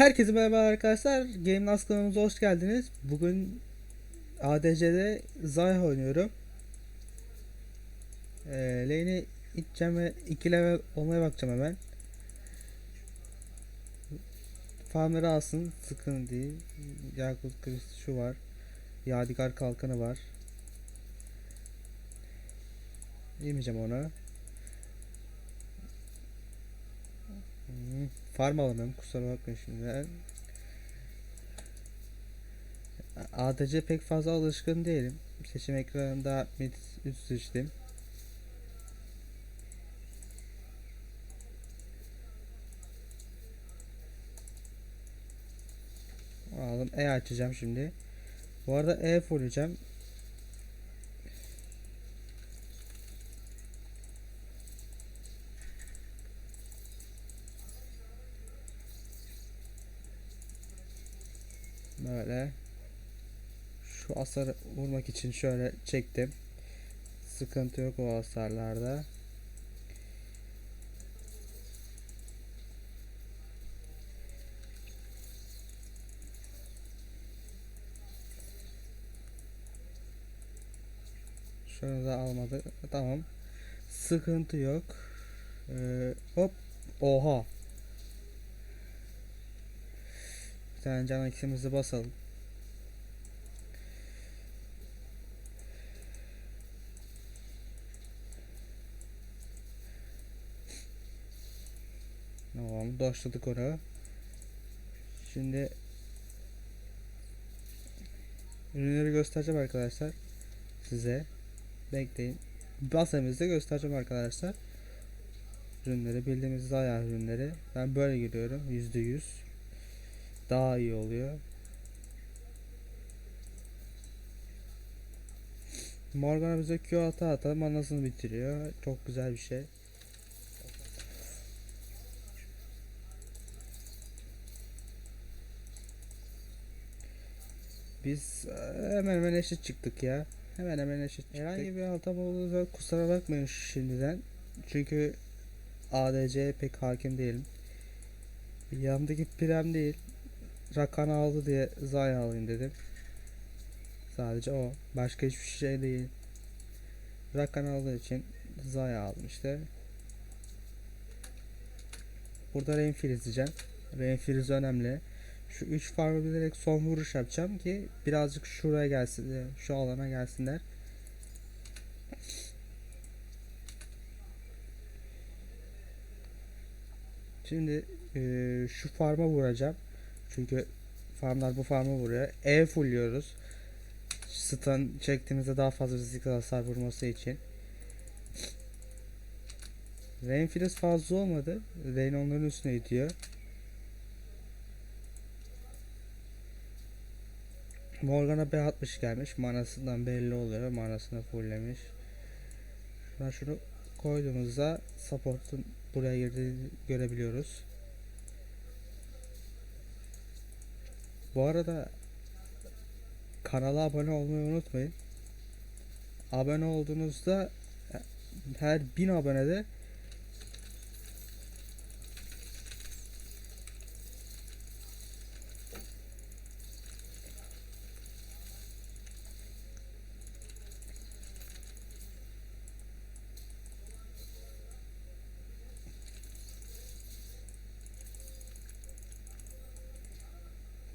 Herkese merhaba arkadaşlar. Game Last kanalımıza hoş geldiniz. Bugün ADC'de Zayah oynuyorum. Ee, lane'i iteceğim ve 2 level olmaya bakacağım hemen. Farmları alsın. Sıkıntı değil. Yakut kılıç şu var. Yadigar kalkanı var. Yemeyeceğim onu. Hmm, Farm kusura bakmayın şimdi. ADC pek fazla alışkın değilim. Seçim ekranında mid üst seçtim. Aldım. E açacağım şimdi. Bu arada E fulleyeceğim. Böyle. Şu hasarı vurmak için şöyle çektim. Sıkıntı yok o hasarlarda. Şunu da almadı. Tamam. Sıkıntı yok. Ee, hop. Oha. Bir tane can eksimizi basalım. Tamam, doşladık onu. Şimdi ürünleri göstereceğim arkadaşlar size. Bekleyin. Basemizde göstereceğim arkadaşlar. Ürünleri bildiğimiz ayağı ürünleri. Ben böyle giriyorum. %100 daha iyi oluyor. Morgana bize Q ata ata manasını bitiriyor. Çok güzel bir şey. Biz e, hemen hemen eşit çıktık ya. Hemen hemen eşit çıktık. Herhangi bir hatam olduğunda kusura bakmayın şimdiden. Çünkü ADC'ye pek hakim değilim. Yanımdaki Prem değil. Rakan aldı diye Zaya alayım dedim. Sadece o. Başka hiçbir şey değil. Rakan aldığı için Zaya aldım işte. Burada Renfir izleyeceğim. Renfir önemli. Şu 3 farmı bilerek son vuruş yapacağım ki birazcık şuraya gelsin, şu alana gelsinler. Şimdi eee, şu farma vuracağım. Çünkü farmlar bu farma vuruyor. E fullliyoruz. Stun çektiğimizde daha fazla riskli hasar vurması için. Rainfills fazla olmadı. Rain onların üstüne itiyor. Morgana B60 gelmiş. Manasından belli oluyor. Manasını fulllemiş. Şuna şunu koyduğumuzda support'un buraya girdiğini görebiliyoruz. Bu arada kanala abone olmayı unutmayın. Abone olduğunuzda her 1000 abonede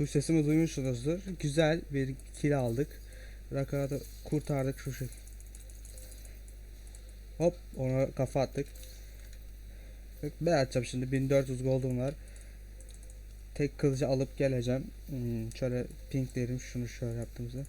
Tuş sesimi duymuşsunuzdur. Güzel bir kill aldık. Rakan'ı da kurtardık şu şey. Hop ona kafa attık. Ben atacağım şimdi 1400 gold'um var. Tek kılıcı alıp geleceğim. Hmm, şöyle pinklerim şunu şöyle yaptığımızda.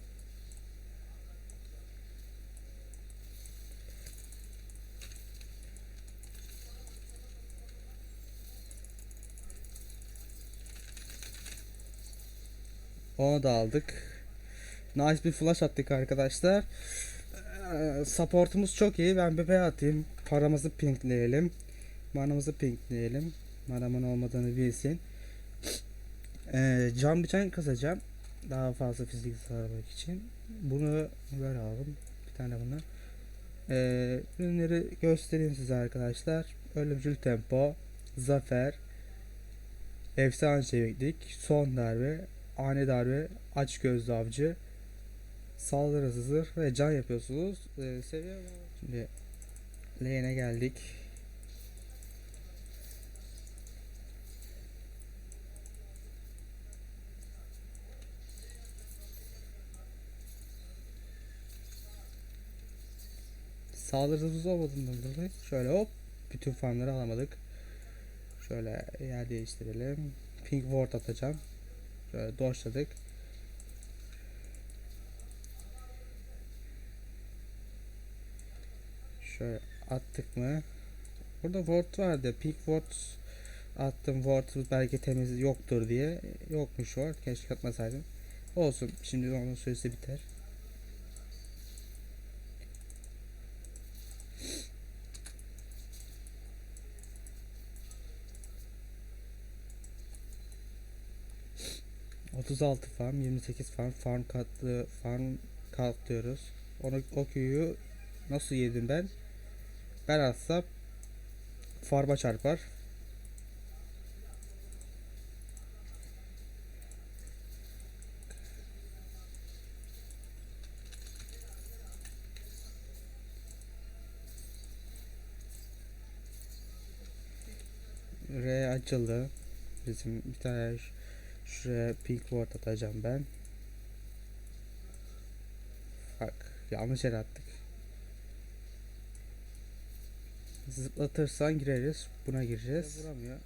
Onu da aldık. Nice bir flash attık arkadaşlar. Ee, supportumuz çok iyi. Ben bebeğe atayım. Paramızı pinkleyelim. Manamızı pinkleyelim. Manamın olmadığını bilsin. Ee, cam bıçak kazacağım. Daha fazla fizik sağlamak için. Bunu böyle alalım. Bir tane bunu. Ee, ürünleri göstereyim size arkadaşlar. Ölümcül tempo. Zafer. Efsane çeviklik, son darbe, ani darbe, aç gözlü avcı, saldırı hızı ve can yapıyorsunuz. Ee, seviye Şimdi lane'e geldik. Saldırı hızı olmadığından dolayı şöyle hop bütün farmları alamadık. Şöyle yer değiştirelim. Pink ward atacağım. Şöyle doşladık. Şöyle attık mı? Burada ward vardı. Pink ward attım. Ward belki temiz yoktur diye. Yokmuş ward. Keşke atmasaydım. Olsun. Şimdi onun süresi biter. ...36 farm, 28 farm, farm katlı, farm katlıyoruz. Onu o Q'yu nasıl yedim ben? Ben atsam farma çarpar. R açıldı. Bizim bir tane şuraya pink ward atacağım ben. Bak yanlış yere attık. Zıplatırsan gireriz. Buna gireceğiz. Vuramıyor.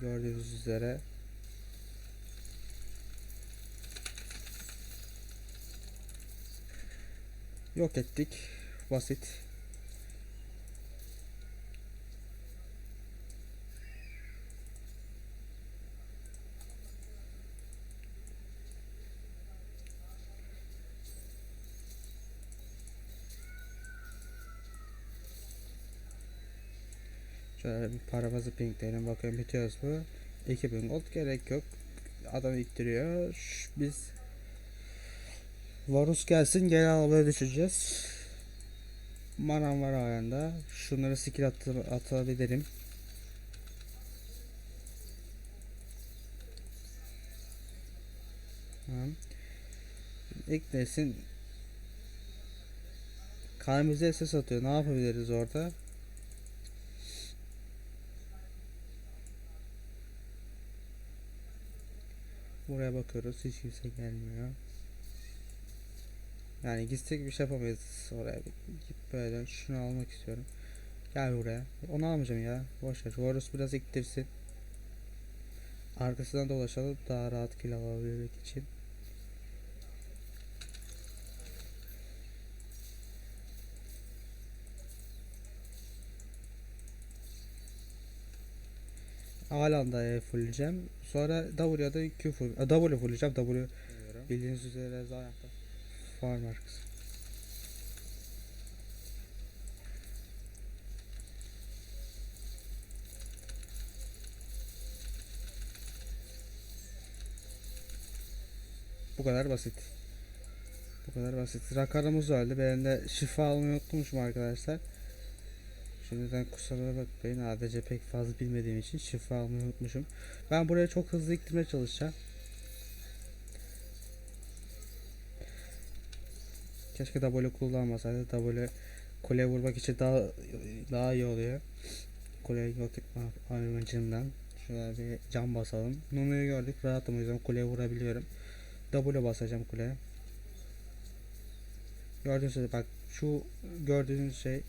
Gördüğünüz üzere. Yok ettik. Basit. Şöyle bir paramızı pinkleyelim bakayım bitiyoruz mu? 2000 gold gerek yok. Adam ittiriyor. Biz Varus gelsin geri almaya düşeceğiz. Manam var ayağında. Şunları skill atı, atabilirim. Tamam. Eklesin. Kalemize ses atıyor. Ne yapabiliriz orada? Buraya bakıyoruz. Hiç kimse gelmiyor. Yani gitsek bir şey yapamayız oraya. Git böyle şunu almak istiyorum. Gel buraya. Onu almayacağım ya. Boş ver. Horus biraz iktirsin. Arkasından dolaşalım daha rahat kill alabilmek için. Alanda E fullleyeceğim. Sonra W ya da Q full. A, W fullleyeceğim. W bildiğiniz üzere zaten farm arkası. Bu kadar basit. Bu kadar basit. Rakarımız öldü. Ben de şifa almayı unutmuşum arkadaşlar. Şimdiden kusura bakmayın. ADC pek fazla bilmediğim için şifa almayı unutmuşum. Ben buraya çok hızlı iktirmeye çalışacağım. Keşke W kullanmasaydı. W kule vurmak için daha daha iyi oluyor. Kuleye yok etme amacından. Şöyle bir cam basalım. Nunu'yu gördük. Rahatım o yüzden kuleye vurabiliyorum. W basacağım kuleye. Gördüğünüz gibi bak şu gördüğünüz şey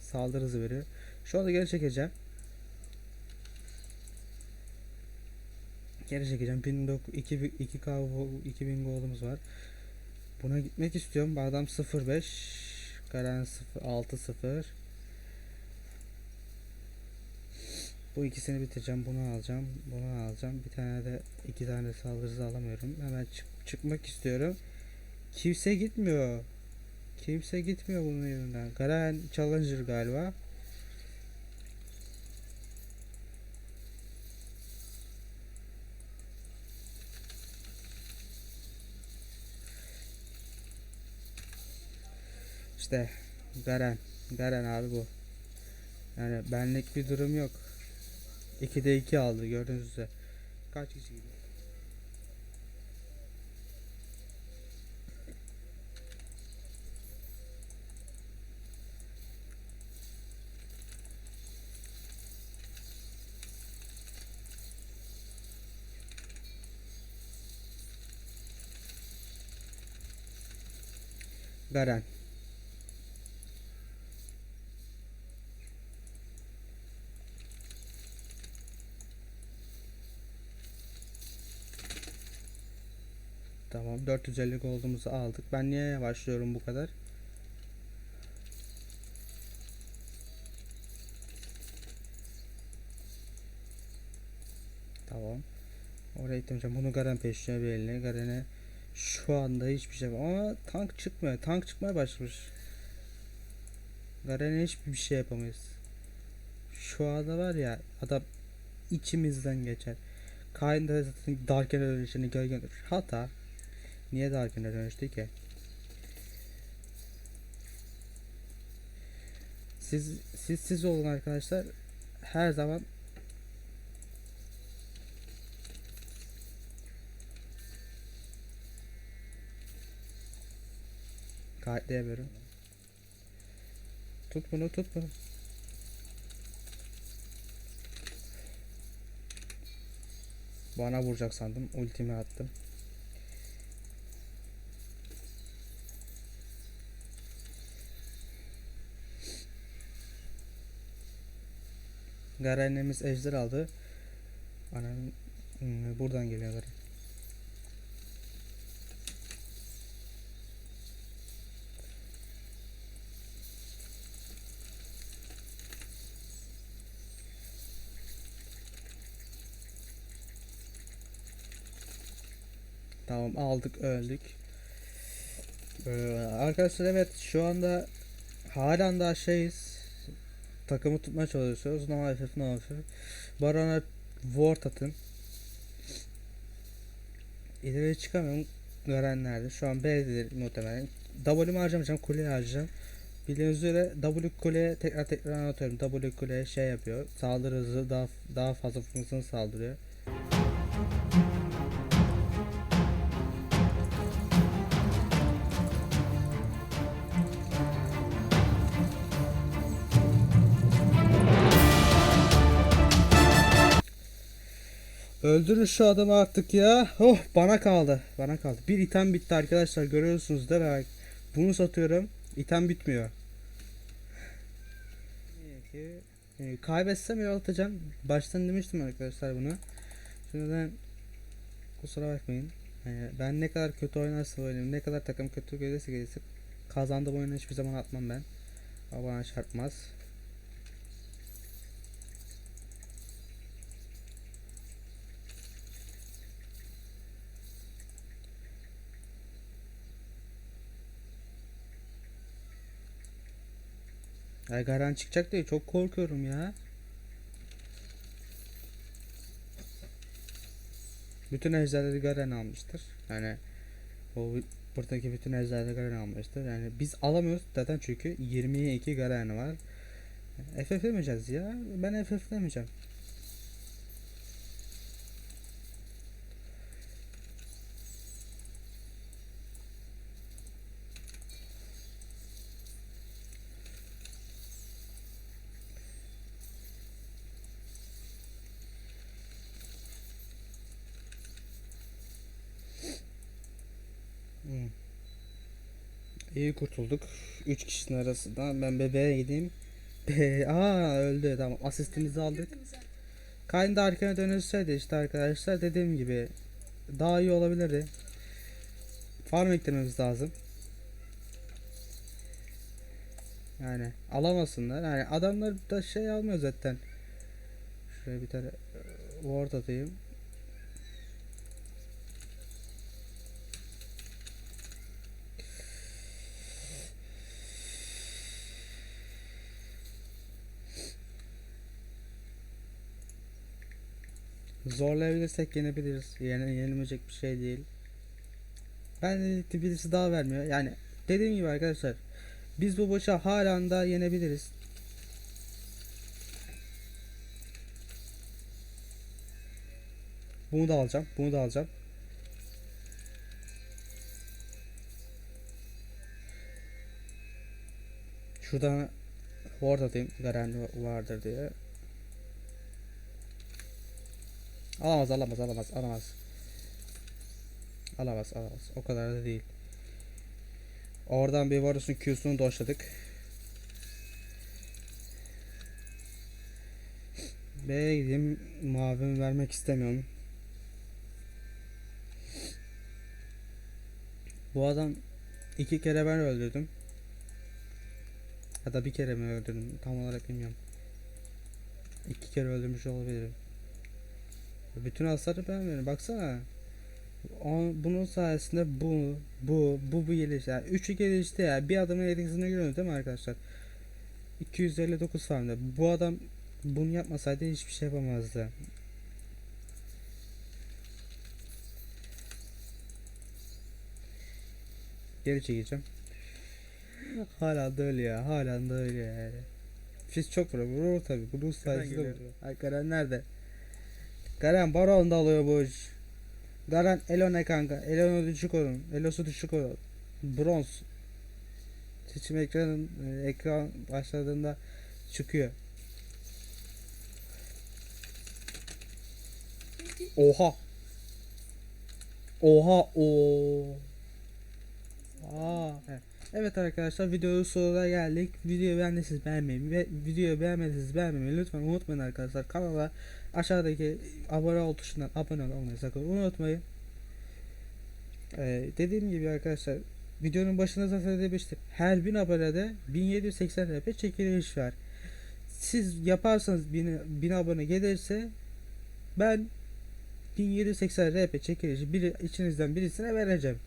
saldırı hızı veriyor. Şu anda geri çekeceğim. Geri çekeceğim. 1900 2 2K 2000 gold'umuz var. Buna gitmek istiyorum. Bu adam 05 Garen 60 Bu ikisini bitireceğim. Bunu alacağım. Bunu alacağım. Bir tane de iki tane saldırı alamıyorum. Hemen çık çıkmak istiyorum. Kimse gitmiyor. Kimse gitmiyor bunun yerinden. Garen Challenger galiba. İşte Garen. Garen abi bu. Yani benlik bir durum yok. 2'de 2 aldı gördüğünüz üzere. Kaç kişi gidiyor? Garen. Tamam 450 gold'umuzu aldık. Ben niye yavaşlıyorum bu kadar? Tamam. Oraya gitmeyeceğim. Bunu Garen peşine belli. Garen'e şu anda hiçbir şey ama tank çıkmıyor. Tank çıkmaya başlamış. Garen'e hiçbir şey yapamayız. Şu anda var ya adam içimizden geçer. Kain de zaten Darken'e dönüşünü gölge dönüş. Hata. Niye Darken'e dönüştü ki? Siz siz siz olun arkadaşlar. Her zaman Kayıtlayamıyorum. Tut bunu tut bunu. Bana vuracak sandım. Ultimi attım. Garen'imiz ejder aldı. Ananın Hmm, buradan geliyor Tamam aldık öldük. Ee, arkadaşlar evet şu anda halen daha şeyiz. Takımı tutmaya çalışıyoruz. No FF no FF. Baron'a ward atın. İleri çıkamıyorum. Garen nerede? Şu an B'de muhtemelen. W'mi harcamayacağım. Kuleyi harcayacağım. Bildiğiniz üzere W kuleye tekrar tekrar anlatıyorum. W kuleye şey yapıyor. Saldırı hızı daha daha fazla fonksiyon saldırıyor. Öldürün şu adamı artık ya. Oh bana kaldı. Bana kaldı. Bir item bitti arkadaşlar. Görüyorsunuz değil mi? Bunu satıyorum. İtem bitmiyor. Ee, kaybetsem yol. Baştan demiştim arkadaşlar bunu. Şimdiden kusura bakmayın. Yani ben ne kadar kötü oynarsa oynayayım, ne kadar takım kötü gelirse gelirse kazandığım oyunu hiçbir zaman atmam ben. O bana çarpmaz. Ya Garen çıkacak diye çok korkuyorum ya. Bütün ejderleri Garen almıştır. Yani o buradaki bütün ejderleri Garen almıştır. Yani biz alamıyoruz zaten çünkü 20'ye 2 Garen var. FF'lemeyeceğiz ya. Ben FF'lemeyeceğim. İyi kurtulduk. 3 kişinin arasından. Ben bebeğe gideyim. Be Aa öldü tamam. Asistimizi aldık. Kayn da arkana dönülseydi işte arkadaşlar dediğim gibi daha iyi olabilirdi. Farm eklememiz lazım. Yani alamasınlar. Yani adamlar da şey almıyor zaten. Şuraya bir tane ward atayım. Zorlayabilirsek yenebiliriz. Yani yenilmeyecek bir şey değil. Ben de birisi daha vermiyor. Yani dediğim gibi arkadaşlar biz bu maçı halen daha yenebiliriz. Bunu da alacağım. Bunu da alacağım. Şuradan ward atayım. Garen vardır diye. Alamaz alamaz alamaz alamaz. Alamaz alamaz. O kadar da değil. Oradan bir Varus'un Q'sunu doşladık. B'ye gideyim. Mavimi vermek istemiyorum. Bu adam iki kere ben öldürdüm. Ya da bir kere mi öldürdüm tam olarak bilmiyorum. İki kere öldürmüş olabilirim. Bütün hasarı ben veriyorum. Baksana. Bunun sayesinde bu, bu, bu, bu gelişti. Yani üçü gelişti ya. Bir adamın etkisini görüyoruz değil mi arkadaşlar? 259 farmda. Bu adam bunu yapmasaydı hiçbir şey yapamazdı. Geri çekeceğim. Hala da öyle ya. Hala da öyle yani. Fizz çok vuruyor. Vurur tabi. Bunun sayesinde vuruyor. Garen nerede? Garen baron da alıyor bu iş. Garen Elo ne kanka? Elo'nu düşük olun. Elo'su düşük olun. Bronz. Seçim ekranın e, ekran başladığında çıkıyor. Oha. Oha o. Aa. Evet. Evet arkadaşlar videonun sonuna geldik. Videoyu beğendiyseniz beğenmeyi ve videoyu beğenmediyseniz beğenmeyi lütfen unutmayın arkadaşlar. Kanala aşağıdaki abone ol tuşundan abone olmayı sakın unutmayın. Ee, dediğim gibi arkadaşlar videonun başında zaten demiştim. Her 1000 abonede 1780 RP çekiliş var. Siz yaparsanız 1000, 1000 abone gelirse ben 1780 RP çekilişi biri içinizden birisine vereceğim.